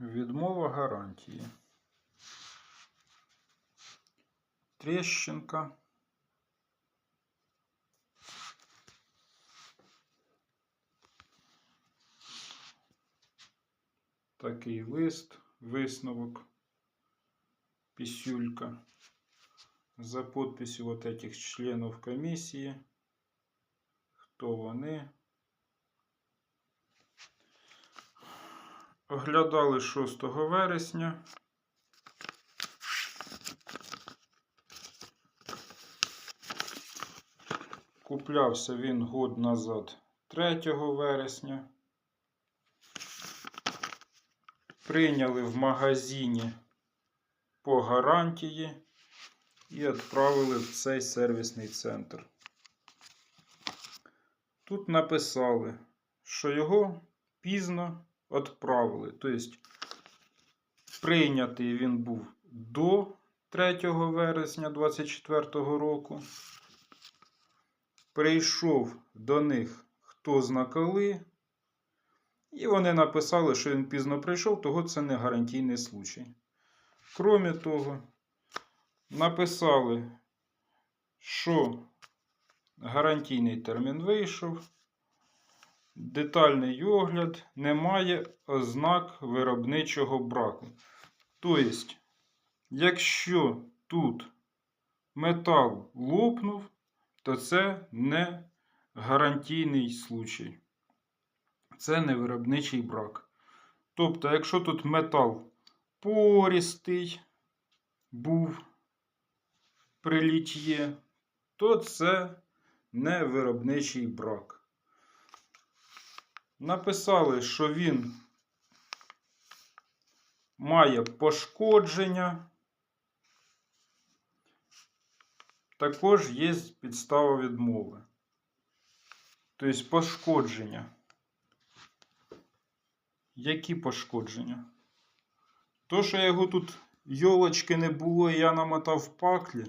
Відмова гарантії. Трещинка. Такий лист, висновок, писюлька за подписью вот этих членов комісії. Хто вони? Оглядали 6 вересня. Куплявся він год назад 3 вересня. Прийняли в магазині по гарантії і відправили в цей сервісний центр. Тут написали, що його пізно відправили. Тобто, прийнятий він був до 3 вересня 2024 року. Прийшов до них хто зна коли. І вони написали, що він пізно прийшов, того це не гарантійний случай. Кроме того, написали, що гарантійний термін вийшов. Детальний огляд немає ознак виробничого браку. Тобто, якщо тут метал лопнув, то це не гарантійний случай. Це не виробничий брак. Тобто, якщо тут метал порістий був при літ'є, то це не виробничий брак. Написали, що він має пошкодження. Також є підстава відмови. Тобто пошкодження. Які пошкодження? То, що його тут йолочки не було, і я намотав паклі,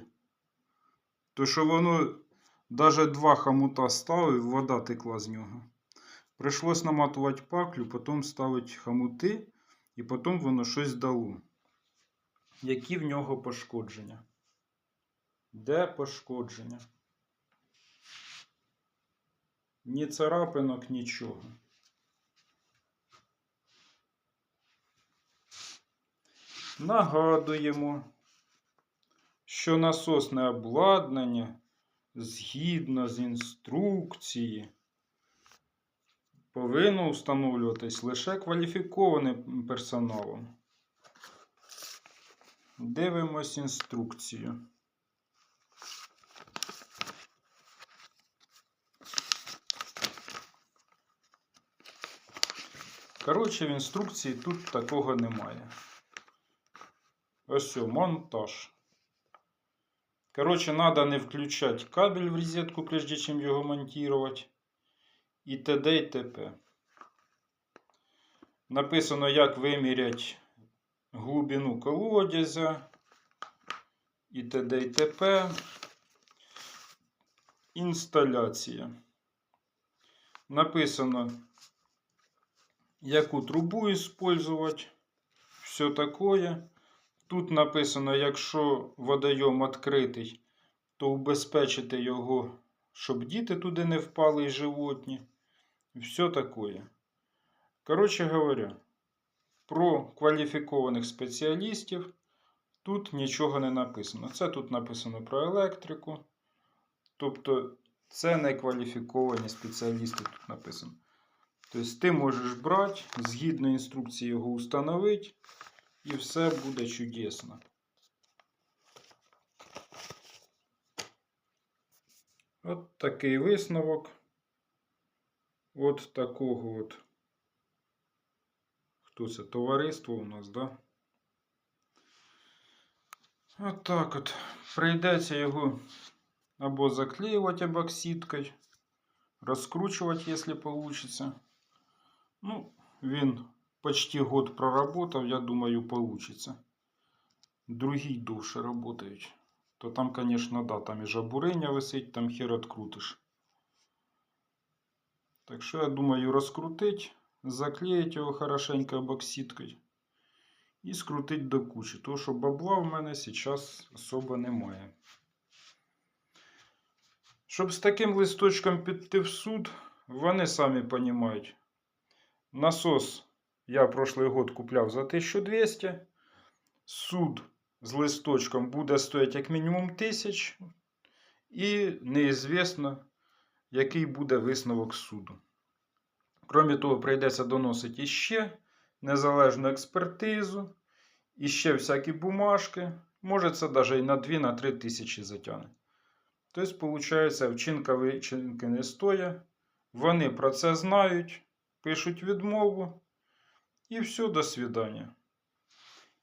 то що воно навіть два хамута ставив, вода текла з нього. Прийшлось наматувати паклю, потім ставити хамути, і потім воно щось дало. Які в нього пошкодження? Де пошкодження? Ні царапинок, нічого. Нагадуємо, що насосне обладнання згідно з інструкції повинно встановлюватись лише кваліфікованим персоналом. Дивимось інструкцію. Коротше, в інструкції тут такого немає. Ось о, монтаж. Короче, надо не включать кабель в розетку, прежде чем його монтировать. І т.д. і т.п. Написано, як виміряти глибину колодязя. І т.д. і т.п. Інсталяція. Написано, яку трубу использовать. Все такое. Тут написано, якщо водойом відкритий, то убезпечити його, щоб діти туди не впали і животні. Все таке. Коротше говоря, про кваліфікованих спеціалістів тут нічого не написано. Це тут написано про електрику. Тобто, це не кваліфіковані спеціалісти тут написано. Тобто, ти можеш брати, згідно інструкції його установити. І все буде чудесно. От такий висновок. От такого от. Хто це? Товариство у нас, да? От так от. Прийдеться його або заклеювати ебоксидкою, розкручувати, якщо вийде. Ну, він почти год проработав, я думаю, получится. Другий довше работають. То там, конечно, да, там і жабуриня висить, там хер открутиш. Так що, я думаю, розкрутить, заклеїть його хорошенько бокситкою і скрутить до кучі. Тому що бабла в мене зараз особо немає. Щоб з таким листочком піти в суд, вони самі розуміють. Насос я прошлий год купляв за 1200. Суд з листочком буде стоїти як мінімум 1000. І неізвісно, який буде висновок суду. Крім того, прийдеться доносити іще незалежну експертизу, іще всякі бумажки. Може, це навіть і на 2-3 тисячі затягне. Тобто, виходить, вчинка вичинки не стоїть. Вони про це знають, пишуть відмову. І все, до свидання.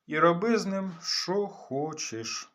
І роби з ним, що хочеш.